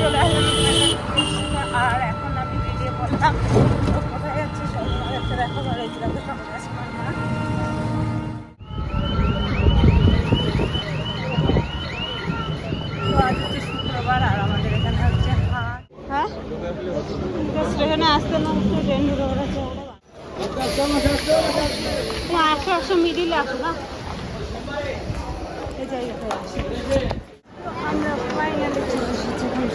চলে আসলাম আর এখন আমি পড়লাম। তো কোথায় যাচ্ছি সব তোমাদেরকে দেখো যে আছে তো স্টেশনে আসতে না একশো একশো মিডিলে আসো না? এই জায়গাটায় আমরা ফাইনালি চলে এসেছি এখন শিয়ালদা স্টেশন।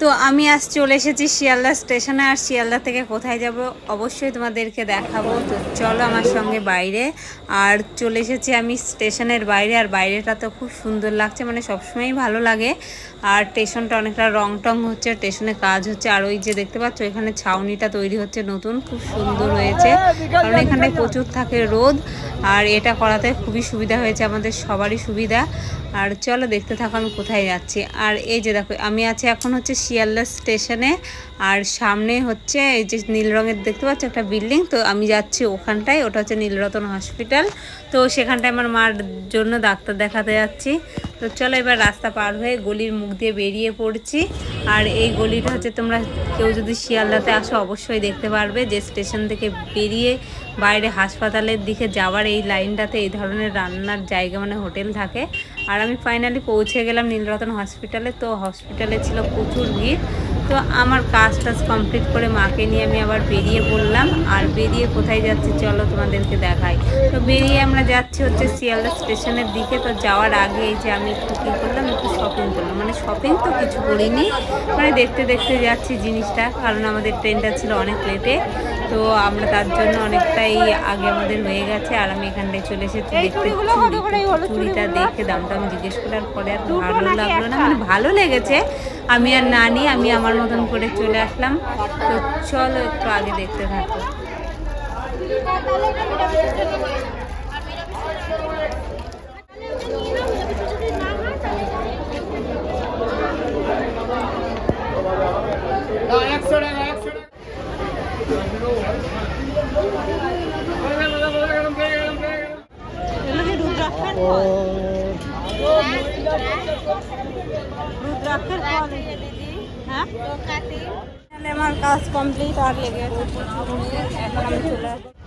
তো আমি আজ চলে এসেছি শিয়ালদা স্টেশনে, আর শিয়ালদা থেকে কোথায় যাব অবশ্যই তোমাদেরকে দেখাবো। তো চলো আমার সঙ্গে বাইরে। আর চলে এসেছি আমি স্টেশনের বাইরে, আর বাইরেটা তো খুব সুন্দর লাগছে মানে সবসময়ই ভালো লাগে। আর স্টেশনটা অনেকটা রং টং হচ্ছে, স্টেশনে কাজ হচ্ছে। আর ওই যে দেখতে পাচ্ছ, এখানে ছাউনিটা তৈরি হচ্ছে নতুন, খুব সুন্দর হয়েছে। কারণ এখানে প্রচুর থাকে রোদ আর এটা করাতে খুবই সুবিধা হয়েছে, আমাদের সবারই সুবিধা। আর চলো দেখতে থাকো আমি কোথায় যাচ্ছি। আর এই যে দেখো, আমি আছি এখন হচ্ছে শিয়ালদা স্টেশনে। আর সামনে হচ্ছে এই যে নীল রঙের দেখতে পাচ্ছ একটা বিল্ডিং, তো আমি যাচ্ছি ওখানটায়, ওটা হচ্ছে নীলরতন হসপিটাল। তো সেখানটায় আমার মার জন্য ডাক্তার দেখাতে যাচ্ছি। তো চলো এবার রাস্তা পার হয়ে গলির মুখ দিয়ে বেরিয়ে পড়ছি। আর এই গলিটা হচ্ছে তোমরা কেউ যদি শিয়ালদাতে আসো অবশ্যই দেখতে পারবে যে স্টেশন থেকে বেরিয়ে বাইরে হাসপাতালের দিকে যাওয়ার এই লাইনটাতে এই ধরনের রান্নার জায়গা মানে হোটেল থাকে। আর আমি ফাইনালি পৌঁছে গেলাম নীলরতন হসপিটালে তো হসপিটালে ছিল প্রচুর ভিড়। তো আমার কাজ টাজ কমপ্লিট করে মাকে নিয়ে আমি আবার বেরিয়ে পড়লাম। আর বেরিয়ে কোথায় যাচ্ছি চলো তোমাদেরকে দেখাই। তো বেরিয়ে আমরা যাচ্ছি হচ্ছে শিয়ালদা স্টেশনের দিকে। তো যাওয়ার আগে এই যে আমি একটু কী করলাম একটু শপিং করলাম। মানে শপিং তো কিছু করিনি মানে দেখতে দেখতে যাচ্ছি জিনিসটা কারণ আমাদের ট্রেনটা ছিল অনেক লেটে তো আমরা তার জন্য অনেকটাই আগে আমাদের হয়ে গেছে। আর আমি এখানটায় চলে এসেছি দেখতে চুড়িটা দেখে দামটা আমি জিজ্ঞেস করার পরে আর ভালো লাগল না? মানে ভালো লেগেছে। আমি আর না নিয়ে আমি আমার মতন করে চলে আসলাম। তো চলো একটু আগে দেখতে থাকো। কি রুদ্রাক্ষের ফল রুদ্রাক্ষের ফল হ্যাঁ তাহলে আমার কাজ কমপ্লিট আর লেগে গেছে প্রচুর ভিড়। এখন আমি চলে আসব।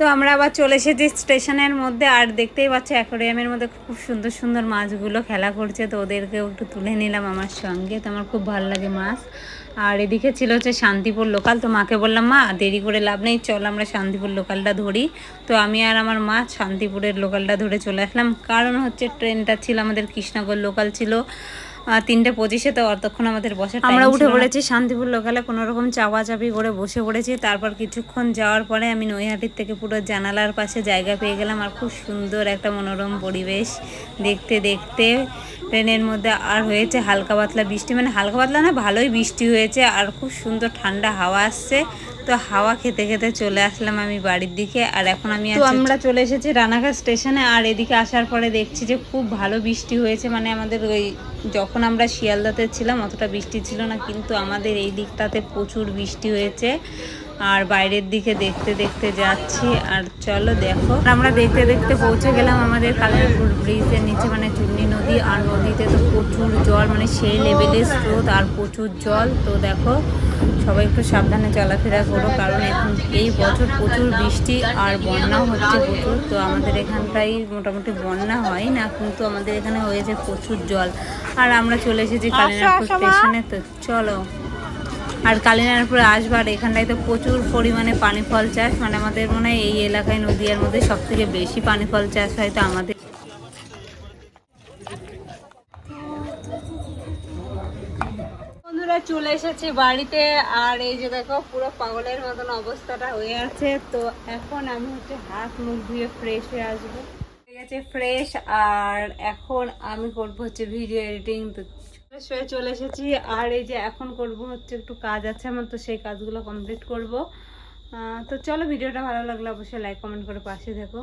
তো আমরা আবার চলে এসেছি স্টেশনের মধ্যে, আর দেখতেই পাচ্ছি অ্যাকোরিয়ামের মধ্যে খুব সুন্দর সুন্দর মাছগুলো খেলা করছে। তো ওদেরকেও একটু তুলে নিলাম আমার সঙ্গে। তো আমার খুব ভালো লাগে মাছ। আর এদিকে ছিল হচ্ছে শান্তিপুর লোকাল তো মাকে বললাম, মা, দেরি করে লাভ নেই, চল আমরা শান্তিপুর লোকালটা ধরি। তো আমি আর আমার মা শান্তিপুরের লোকালটা ধরে চলে আসলাম। কারণ হচ্ছে ট্রেনটা ছিল আমাদের কৃষ্ণনগর লোকাল ছিল। তিনটে পঁচিশে তো অতক্ষণ আমাদের বসে আমরা উঠে পড়েছি শান্তিপুর লোকালে কোনো রকম চাপা চাপি করে বসে পড়েছি। তারপর কিছুক্ষণ যাওয়ার পরে আমি নৈহাটির থেকে পুরো জানালার পাশে জায়গা পেয়ে গেলাম আর খুব সুন্দর একটা মনোরম পরিবেশ। দেখতে দেখতে ট্রেনের মধ্যে আর হয়েছে হালকা পাতলা বৃষ্টি। মানে হালকা পাতলা না ভালোই বৃষ্টি হয়েছে আর খুব সুন্দর ঠান্ডা হাওয়া আসছে। তো হাওয়া খেতে খেতে চলে আসলাম আমি বাড়ির দিকে। আর এখন আমি তো আমরা চলে এসেছি রানাঘাট স্টেশনে আর এদিকে আসার পরে দেখছি যে খুব ভালো বৃষ্টি হয়েছে। মানে আমাদের ওই যখন আমরা শিয়ালদাতে ছিলাম অতটা বৃষ্টি ছিল না কিন্তু আমাদের এই দিকটাতে প্রচুর বৃষ্টি হয়েছে। আর বাইরের দিকে দেখতে দেখতে যাচ্ছি। আর চলো দেখো। আমরা দেখতে দেখতে পৌঁছে গেলাম আমাদের কালারপুর ব্রিজের নিচে মানে চুন্নি নদী। আর নদীতে তো প্রচুর জল মানে সেই লেভেলের স্রোত আর প্রচুর জল। তো দেখো সবাই একটু সাবধানে চলাফেরা করো কারণ এখন এই বছর প্রচুর বৃষ্টি আর বন্যাও হচ্ছে প্রচুর। তো আমাদের এখানটাই মোটামুটি বন্যা হয় না কিন্তু আমাদের এখানে হয়েছে প্রচুর জল। আর আমরা চলে এসেছি কালিনাপুর স্টেশনে তো চলো। আর কালিনারপুরে আসবার এখানটায় তো প্রচুর পরিমাণে পানি ফল চাষ মানে আমাদের মনে হয় এই এলাকায় নদীয়ার মধ্যে সব থেকে বেশি পানি ফল চাষ হয় তো আমাদের। বন্ধুরা চলে এসেছি বাড়িতে, আর এই যে দেখো, পুরো পাগলের মতন অবস্থাটা হয়ে আছে। তো এখন আমি হচ্ছে হাত মুখ ধুয়ে ফ্রেশ হয়ে আসব। হয়ে গেছে ফ্রেশ আর এখন আমি করব হচ্ছে ভিডিও এডিটিং তো হয়ে চলে এসেছি। আর এই যে এখন করব হচ্ছে একটু কাজ আছে আমার, তো সেই কাজগুলো কমপ্লিট করব। তো চলো ভিডিওটা ভালো লাগলে অবশ্যই লাইক কমেন্ট করে পাশে দেখো